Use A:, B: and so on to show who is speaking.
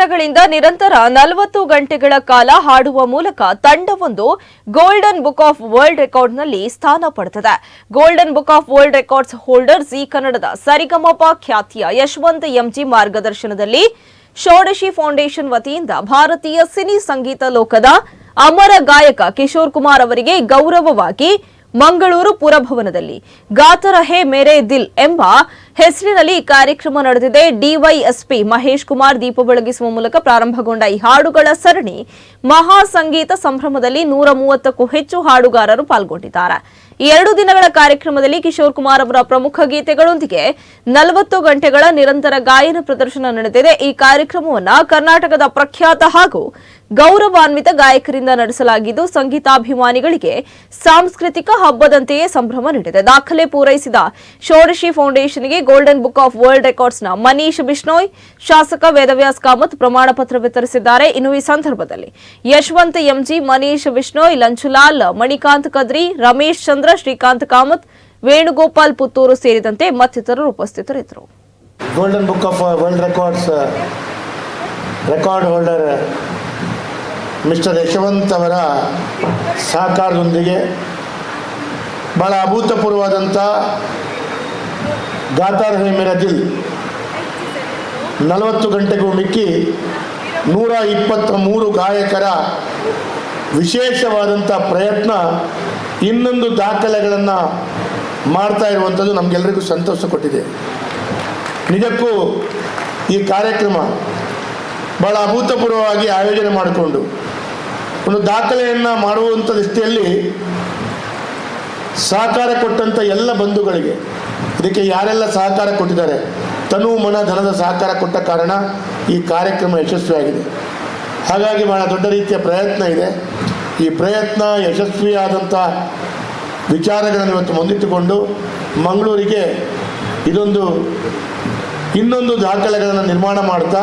A: ದಿನಗಳಿಂದ ನಿರಂತರ ನಲವತ್ತು ಗಂಟೆಗಳ ಕಾಲ ಹಾಡುವ ಮೂಲಕ ತಂಡವೊಂದು ಗೋಲ್ಡನ್ ಬುಕ್ ಆಫ್ ವರ್ಲ್ಡ್ ರೆಕಾರ್ಡ್ನಲ್ಲಿ ಸ್ಥಾನ ಪಡೆದಿದೆ. Golden book of world records holder Zee ಕನ್ನಡದ ಸರಿಗಮಪ ಖ್ಯಾತಿಯ ಯಶವಂತ್ ಎಂಜಿ ಮಾರ್ಗದರ್ಶನದಲ್ಲಿ ಷೋಡಶಿ ಫೌಂಡೇಶನ್ ವತಿಯಿಂದ ಭಾರತೀಯ ಸಿನಿ ಸಂಗೀತ ಲೋಕದ ಅಮರ ಗಾಯಕ ಕಿಶೋರ್ ಕುಮಾರ್ ಅವರಿಗೆ ಗೌರವವಾಗಿ ಮಂಗಳೂರು ಪುರಭವನದಲ್ಲಿ ಗಾತರ ಹೇ ಮೇರೆ ದಿಲ್ ಎಂಬ ಹೆಸರಿನಲ್ಲಿ ಈ ಕಾರ್ಯಕ್ರಮ ನಡೆದಿದೆ. ಡಿವೈಎಸ್ಪಿ ಮಹೇಶ್ ಕುಮಾರ್ ದೀಪ ಬೆಳಗಿಸುವ ಮೂಲಕ ಪ್ರಾರಂಭಗೊಂಡ ಈ ಹಾಡುಗಳ ಸರಣಿ ಮಹಾ ಸಂಗೀತ ಸಂಭ್ರಮದಲ್ಲಿ ನೂರ ಮೂವತ್ತಕ್ಕೂ ಹೆಚ್ಚು ಹಾಡುಗಾರರು ಪಾಲ್ಗೊಂಡಿದ್ದಾರೆ. ಎರಡು ದಿನಗಳ ಕಾರ್ಯಕ್ರಮದಲ್ಲಿ ಕಿಶೋರ್ ಕುಮಾರ್ ಅವರ ಪ್ರಮುಖ ಗೀತೆಗಳೊಂದಿಗೆ ನಲವತ್ತು ಗಂಟೆಗಳ ನಿರಂತರ ಗಾಯನ ಪ್ರದರ್ಶನ ನಡೆದಿದೆ. ಈ ಕಾರ್ಯಕ್ರಮವನ್ನು ಕರ್ನಾಟಕದ ಪ್ರಖ್ಯಾತ ಹಾಗೂ ಗೌರವಾನ್ವಿತ ಗಾಯಕರಿಂದ ನಡೆಸಲಾಗಿದ್ದು, ಸಂಗೀತಾಭಿಮಾನಿಗಳಿಗೆ ಸಾಂಸ್ಕೃತಿಕ ಹಬ್ಬದಂತೆಯೇ ಸಂಭ್ರಮ ನೀಡಿದೆ. ದಾಖಲೆ ಪೂರೈಸಿದ ಷೋಡಶಿ ಫೌಂಡೇಶನ್ಗೆ ಗೋಲ್ಡನ್ ಬುಕ್ ಆಫ್ ವರ್ಲ್ಡ್ ರೆಕಾರ್ಡ್ಸ್ನ ಮನೀಶ್ ಬಿಷ್ಣೋಯ್, ಶಾಸಕ ವೇದವ್ಯಾಸ್ ಕಾಮತ್ ಪ್ರಮಾಣ ಪತ್ರ ವಿತರಿಸಿದ್ದಾರೆ. ಇನ್ನು ಈ ಸಂದರ್ಭದಲ್ಲಿ ಯಶವಂತ್ ಎಂಜಿ, ಮನೀಶ್ ಬಿಷ್ಣೋಯ್ ಲಂಚುಲಾಲ್ ಮಣಿಕಾಂತ್ ಕದ್ರಿ, ರಮೇಶ್ ಚಂದ್ರ ಶ್ರೀಕಾಂತ್ ಕಾಮತ್, ವೇಣುಗೋಪಾಲ್ ಪುತ್ತೂರು ಸೇರಿದಂತೆ ಮತ್ತಿತರರು ಉಪಸ್ಥಿತರಿದ್ದರು.
B: Golden book of world records record holder mister Yashwant ಅವರ ಸಹಕಾರದೊಂದಿಗೆ ಬಹಳ ಅಭೂತಪೂರ್ವವಾದಂಥ ಗಾತಾರ್ ಹೇ ದಿಲ್ ನಲವತ್ತು ಗಂಟೆಗೂ ಮಿಕ್ಕಿ ನೂರ ಇಪ್ಪತ್ತ ಮೂರು ಗಾಯಕರ ವಿಶೇಷವಾದಂಥ ಪ್ರಯತ್ನ ಇನ್ನೊಂದು ದಾಖಲೆಗಳನ್ನು ಮಾಡ್ತಾ ಇರುವಂಥದ್ದು ನಮಗೆಲ್ಲರಿಗೂ ಸಂತೋಷ ಕೊಟ್ಟಿದೆ. ನಿಜಕ್ಕೂ ಈ ಕಾರ್ಯಕ್ರಮ ಭಾಳ ಅಭೂತಪೂರ್ವವಾಗಿ ಆಯೋಜನೆ ಮಾಡಿಕೊಂಡು, ಒಂದು ದಾಖಲೆಯನ್ನು ಮಾಡುವಂಥ ದೃಷ್ಟಿಯಲ್ಲಿ ಸಹಕಾರ ಕೊಟ್ಟಂಥ ಎಲ್ಲ ಬಂಧುಗಳಿಗೆ, ಇದಕ್ಕೆ ಯಾರೆಲ್ಲ ಸಹಕಾರ ಕೊಟ್ಟಿದ್ದಾರೆ? ತನು ಮನ ಧನದ ಸಹಕಾರ ಕೊಟ್ಟ ಕಾರಣ ಈ ಕಾರ್ಯಕ್ರಮ ಯಶಸ್ವಿಯಾಗಿದೆ. ಹಾಗಾಗಿ ಬಹಳ ದೊಡ್ಡ ರೀತಿಯ ಪ್ರಯತ್ನ ಇದೆ. ಈ ಪ್ರಯತ್ನ ಯಶಸ್ವಿಯಾದಂಥ ವಿಚಾರಗಳನ್ನು ಇವತ್ತು ಮುಂದಿಟ್ಟುಕೊಂಡು ಮಂಗಳೂರಿಗೆ ಇದೊಂದು ಇನ್ನೊಂದು ದಾಖಲೆಗಳನ್ನು ನಿರ್ಮಾಣ ಮಾಡ್ತಾ